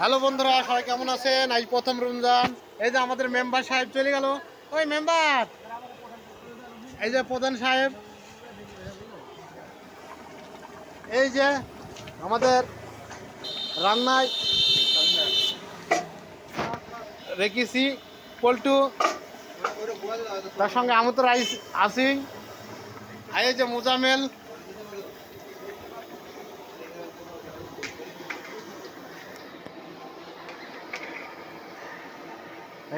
Hello বন্ধুরা, সবাই কেমন আছেন? আজ প্রথম রমজান। এই যে আমাদের মেম্বার সাহেব চলে গেল। ওই মেম্বার! এই যে প্রধান সাহেব। এই যে আমাদের রান্নায় রেখেছি পল্টু। তার সঙ্গে আমি তো রাইস আর এই যে মোজামেল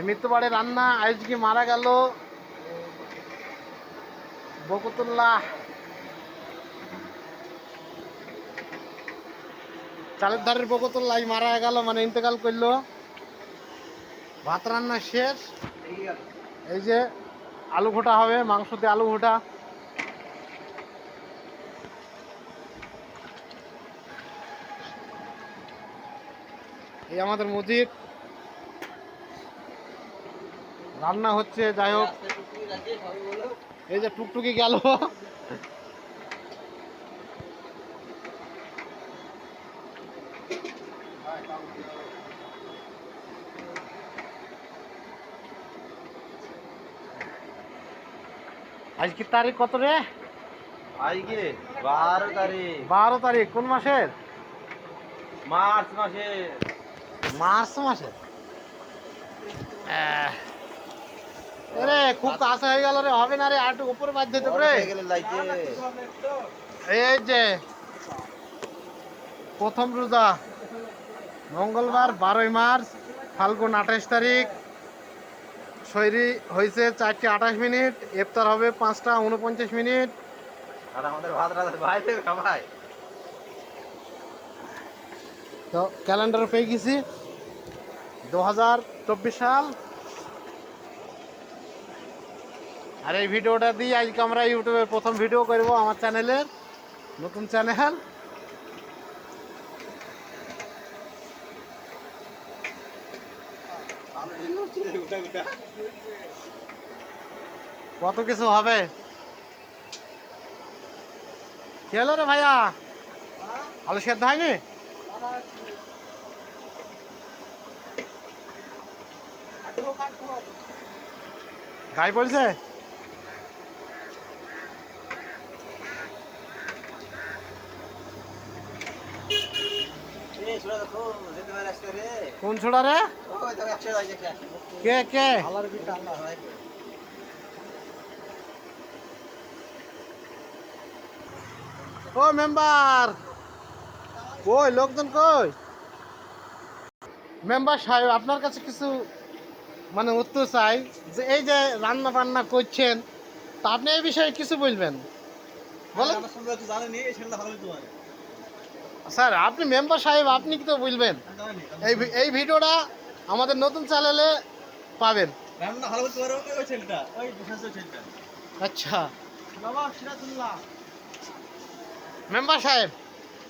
মৃত্যুবাড়ে রান্না আজকে মারা গেল? বকুতুল্লাহ। চালের ধারের বকুতুল্লাহ মারা গেল মানে ইন্তেকাল করল। ভাত রান্না শেষ। এই যে আলু ঘোটা হবে, মাংস দিয়ে আলু ঘোটা। এই আমাদের মসজিদ রান্না হচ্ছে যাই হোক। এই যে টুকটুকি গেল। আজকে তারিখ কত রে? আজকে বারো তারিখ। বারো তারিখ কোন মাসের? মার্চ মাসে মার্চ মাসে আহ, এরে খুব কাছে হয়ে গেল রে হবে না রে আর একটু উপরে বাধ্য তো রে। এই যে প্রথম রোজা মঙ্গলবার বারোই মার্চ ফাল্গুন আঠাশ তারিখ। শৈরি হয়েছে চারটে আঠাশ মিনিট ইফতার হবে পাঁচটা উনপঞ্চাশ মিনিট। আর আমাদের ভাত রাত ভাই তো ক্যালেন্ডার পেয়ে গেছি। দু হাজার চব্বিশ সাল আর এই ভিডিওটা দিয়ে আজকে আমরা ইউটিউবের প্রথম ভিডিও করব আমার চ্যানেলের নতুন চ্যানেল। কত কিছু হবে? হলো রে ভাইয়া। আলু সেদ্ধ হয়নি? গাই পড়ছে এই ছোড়া দেখো যেতে পারে আসতে রে কোন ছোড়া রে কে কে? ও মেম্বার। কই, লোকজন কই? মেম্বার সাহেব, আপনার কাছে কিছু মানে উত্তর চাই যে এই যে রান্না বান্না করছেন, তা আপনি এই বিষয়ে কিছু বলবেন? বলেন। স্যার আপনি মেম্বার সাহেব আপনি কি তো বলবেন? এই এই ভিডিওটা আমাদের নতুন চ্যানেলে পাবেন। আচ্ছা। মেম্বার সাহেব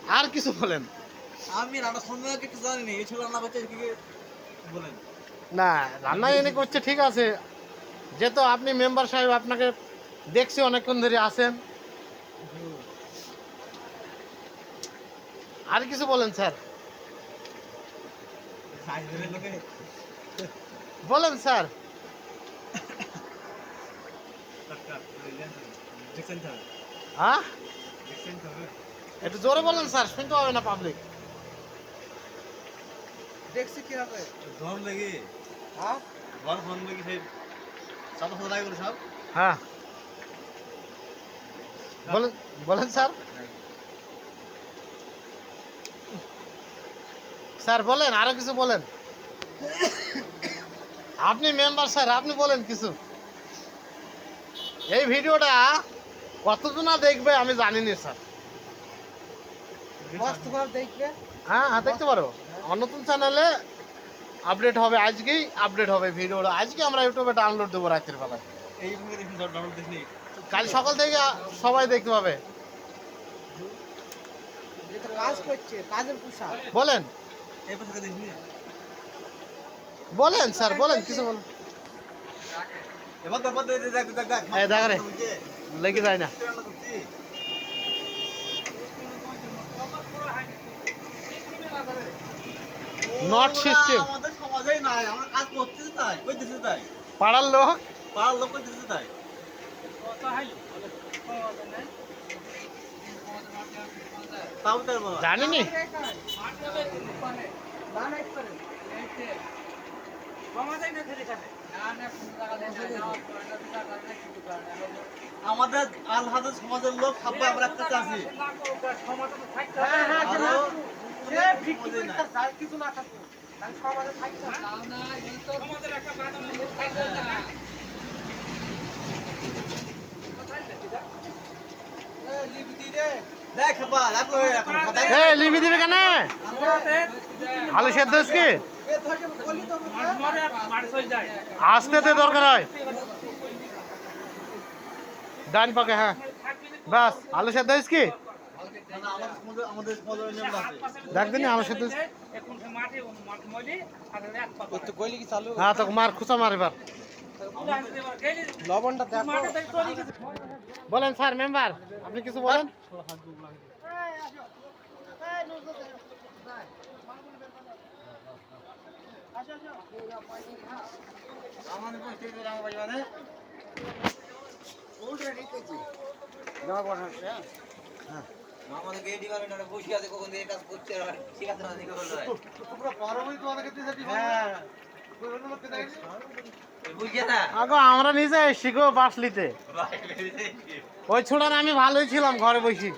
আর কিছু বলেন? আমি রান্না সম্পর্কে কিছু জানিনি এই ছেলে রান্না করছে কি বলেন? না রান্না এনে করছে ঠিক আছে। যেহেতু আপনি মেম্বার সাহেব আপনাকে দেখছি অনেকক্ষণ ধরে আছেন। আর কিছু বলেন স্যার। বলেন স্যার। হ্যাঁ? একটু জোরে বলেন স্যার শুনতে হবে না পাবলিক দেখছি কি হবে। ধন লেগে হ্যাঁ? ঘর ফোন লেগে সেই চাপা সব? হ্যাঁ। বলেন বলেন স্যার। স্যার বলেন আরও কিছু বলেন। আপনি মেম্বার স্যার আপনি বলেন কিছু। এই ভিডিওটা কতজনা দেখবে আমি জানি না স্যার। কষ্ট করে দেখবে। হ্যাঁ হ্যাঁ দেখতে পারো। আমার নতুন চ্যানেলে আপডেট হবে আজকেই আপডেট হবে ভিডিওটা। আজকে আমরা ইউটিউবে ডাউনলোড দেবো রাতের বেলায়। এই মুখে দেখুন ডাউনলোড দেখনি কাল সকাল থেকে সবাই দেখতে পাবে। কাজ করছে কাজের পোশাক। বলেন। বলেন, স্যার, বলেন, কিছু বলেন। লেগে যায় নট সিস্টেম আমাদের সমাজেই নাই কাজ তাই তাই পাড়ার লোক? পাড়ার লোক করতেছি তাই। জানিনি? আমাদের আলহাদ সমাজের লোক খাবার আমরা একটা চাষি। আরও সমাজেই নাই। দেখ খাবা রাখো এখন খাতায় এ লিবি দিবে কেন? আলু সেদ্ধ কি? আসতে তো দরকার হয়। ডান পাকে হ্যাঁ। বাস আলু সেদ্ধ কি? না, আমাদের সমাজে আমাদের সমাজের নিয়ম আছে। দেখ দিনি আলু সেদ্ধ হ্যাঁ তো মার খুচা মার এবার। বলেন স্যার মেম্বার আপনি কিছু বলেন? আমাদের এই ডিপার্টমেন্টে বসে আছে কখন এই কাজ আর ঠিক আছে না দেখে বলতে হয় পুরো গরমই তো আমাদের হ্যাঁ আমরা নিজে শিখো বাসলিতে ওই আমি ভালোই ছিলাম, ঘরে বসি।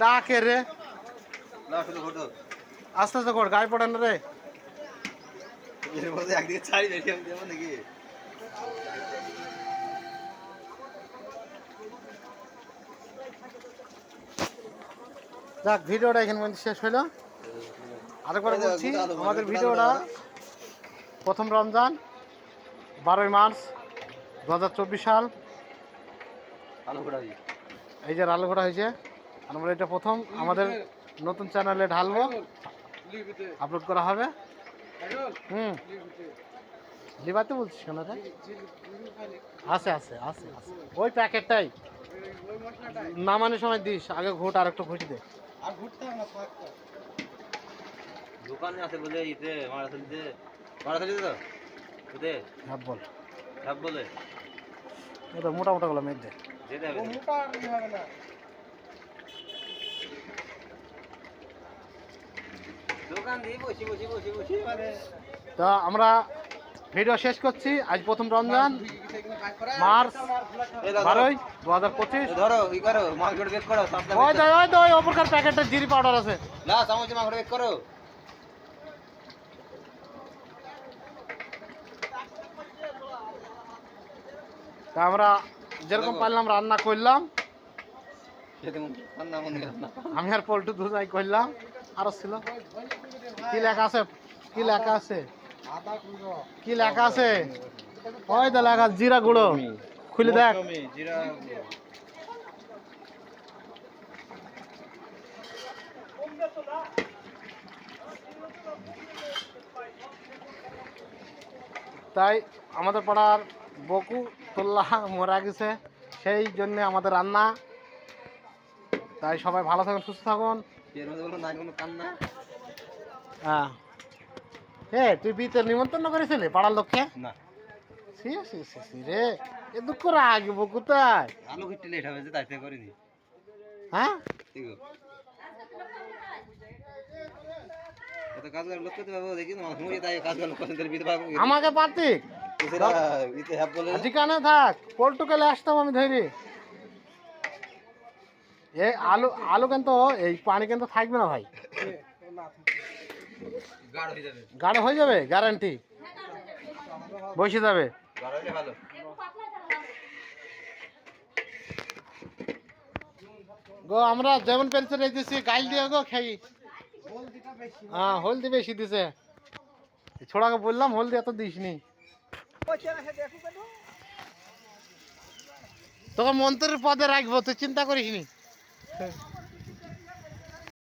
ডাকে রে। আস্তে আস্তে কর, গায়ে পড়ে না রে। যাক, ভিডিওটা এখানে শেষ হইল। আরেকবার বলছি আমাদের ভিডিওটা প্রথম রমজান বারোই মার্চ দু হাজার চব্বিশ সাল। এই যে রালু ঘোড়া হয়েছে আমরা এটা প্রথম আমাদের নতুন চ্যানেলে ঢালবো। আপলোড করা হবে। হুম। লিবাতে বলছিস কেন রে? আছে আছে আছে আছে। ওই প্যাকেটটাই। নামানোর সময় দিস আগে ঘুট আর একটু ঘুটি দে দোকানে আছে বলে ইতে মারাথলিতে মারাথলিতে তো? ওতে বল। বলে? এটা মোটা মোটা গুলো মেঘ দে। যেতে হবে দোকান দিয়ে বসি বসি বসি বসি। মানে তা আমরা ভিডিও শেষ করছি। আজ প্রথম রমজান মার্চ বারোই দু হাজার পঁচিশ। ধরো ই করো বেক করো ওই তো ওই তো ওই ওপরকার প্যাকেটটা জিরি পাউডার আছে। না চামচ মাংসটা বেক করো। তা আমরা যেরকম পারলাম রান্না করলাম। আমি আর পল্টু দুজাই করলাম। আরও ছিল। কি লেখা আছে? কি লেখা আছে? কি লেখা আছে? ওই তো লেখা জিরা গুঁড়ো। খুলে দেখ। তাই আমাদের পাড়ার বকু তোল্লা মরা গেছে। সেই জন্য আমাদের রান্না। তাই সবাই ভালো থাকুন সুস্থ থাকুন। হ্যাঁ। তুই বিতে নিমন্ত্রণ করেছিলি পাড়ার লোককে? না। সি সি সি সি রে এ দুঃখ রাখব কোথায় আলু খেতে লেট হবে তাই করিনি। হ্যাঁ? ঠিক আমাকে পাতিক ঠিকানে থাক পল্টুকালে আসতাম আমি ধরি। এই আলু আলু কিন্তু এই পানি কিন্তু থাকবে না ভাই। গাঢ় হয়ে যাবে। গ্যারান্টি বসে যাবে। গো আমরা যেমন পেন্সিল রেখেছি গাইল দিয়ে গো খাই হ্যাঁ হলদি বেশি দিছে। ছোড়াকে বললাম হলদি এত দিসনি। তোকে মন্ত্রের পদে রাখব তুই চিন্তা করিস নি